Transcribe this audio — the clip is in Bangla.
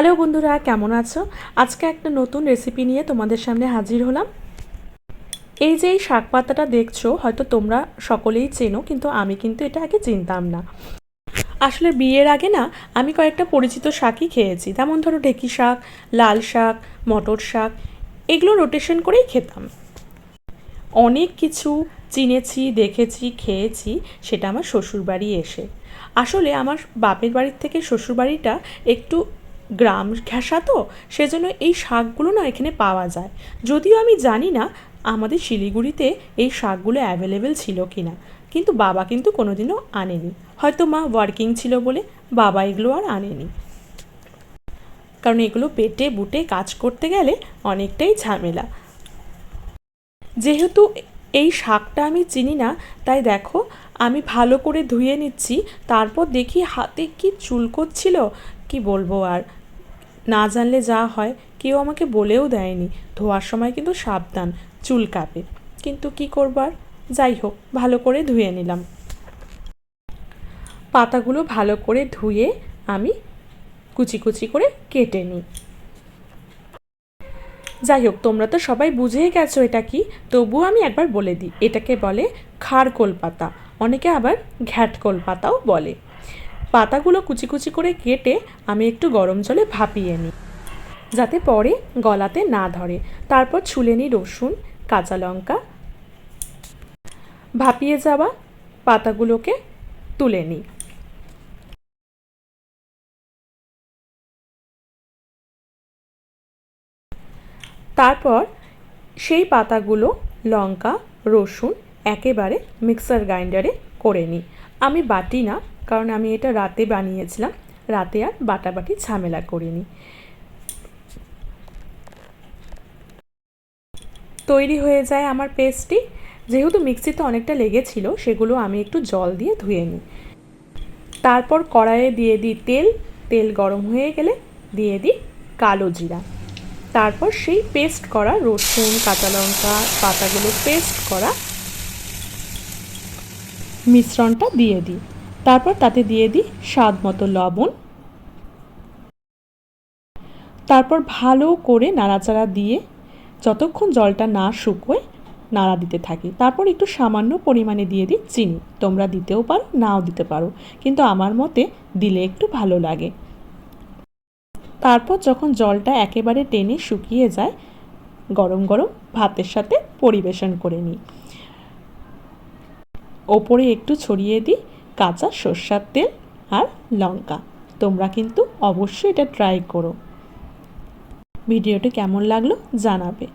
হ্যালো বন্ধুরা, কেমন আছো? আজকে একটা নতুন রেসিপি নিয়ে তোমাদের সামনে হাজির হলাম। এই যে এই শাক পাতাটা দেখছ, হয়তো তোমরা সকলেই চেনো, কিন্তু আমি কিন্তু এটা আগে চিনতাম না। আসলে বিয়ের আগে না, আমি কয়েকটা পরিচিত শাকই খেয়েছি। যেমন ধরো ঢেকি শাক, লাল শাক, মটর শাক, এগুলো রোটেশন করেই খেতাম। অনেক কিছু চিনেছি, দেখেছি, খেয়েছি, সেটা আমার শ্বশুরবাড়ি এসে। আসলে আমার বাপের বাড়ির থেকে শ্বশুরবাড়িটা একটু গ্রাম ঘেঁষা তো, সেজন্য এই শাকগুলো না এখানে পাওয়া যায়। যদিও আমি জানি না আমাদের শিলিগুড়িতে এই শাকগুলো অ্যাভেলেবেল ছিল কি না কিন্তু বাবা কিন্তু কোনোদিনও আনেনি। হয়তো মা ওয়ার্কিং ছিল বলে বাবা এগুলো আর আনেনি। কারণ এগুলো পেটে বুটে কাজ করতে গেলে অনেকটাই ঝামেলা। যেহেতু এই শাকটা আমি চিনি না, তাই দেখো, আমি ভালো করে ধুয়ে নিচ্ছি, তারপর দেখি হাতে কি চুলকোচ্ছিল কি বলব আর? না জানলে যা হয়, কেউ আমাকে বলেও দেয়নি। ধোয়ার সময় কিন্তু সাবধান, চুল কাঁপে। কিন্তু কি করবার যাই হোক, ভালো করে ধুয়ে নিলাম। পাতাগুলো ভালো করে ধুয়ে আমি কুচি কুচি করে কেটে নিই। যাই হোক, তোমরা তো সবাই বুঝেই গেছো এটা কি। তবুও আমি একবার বলে দিই, এটাকে বলে খাড়কোল পাতা। অনেকে আবার ঘ্যাটকোল পাতাও বলে। পাতাগুলো কুচি কুচি করে কেটে আমি একটু গরম জলে ভাপিয়ে নিই। যাতে পরে গলাতে না ধরে। তারপর ছুলে নিই রসুন, কাঁচা লঙ্কা। ভাপিয়ে যাওয়া পাতাগুলোকে তুলে নিই। তারপর সেই পাতাগুলো লঙ্কা, রসুন একেবারে মিক্সার গ্রাইন্ডারে করে নিই। আমি বাটি না কারণ আমি এটা রাতে বানিয়েছিলাম। রাতে আর বাটাবাটি ঝামেলা করিনি। তৈরি হয়ে যায় আমার পেস্টটি। যেহেতু মিক্সিতে অনেকটা লেগেছিল, সেগুলো আমি একটু জল দিয়ে ধুয়ে নিই। তারপর কড়াইয়ে দিয়ে দিই তেল। তেল গরম হয়ে গেলে দিয়ে দিই কালো জিরা। তারপর সেই পেস্ট করা রসুন, কাঁচা লঙ্কা, পাতাগুলো পেস্ট করা মিশ্রণটা দিয়ে দিই। তারপর তাতে দিয়ে দিই স্বাদ মতো লবণ। তারপর ভালো করে নাড়াচাড়া দিয়ে যতক্ষণ জলটা না শুকোয় নাড়া দিতে থাকি। তারপর একটু সামান্য পরিমাণে দিয়ে দিই চিনি। তোমরা দিতেও পারো, নাও দিতে পারো। কিন্তু আমার মতে দিলে একটু ভালো লাগে। তারপর যখন জলটা একেবারে টেনে শুকিয়ে যায়, গরম গরম ভাতের সাথে পরিবেশন করে নিই। ওপরে একটু ছড়িয়ে দিই। কাঁচা সর্ষার তেল আর লঙ্কা। তোমরা কিন্তু অবশ্যই এটা ট্রাই করো। ভিডিওটি কেমন লাগল জানাবে।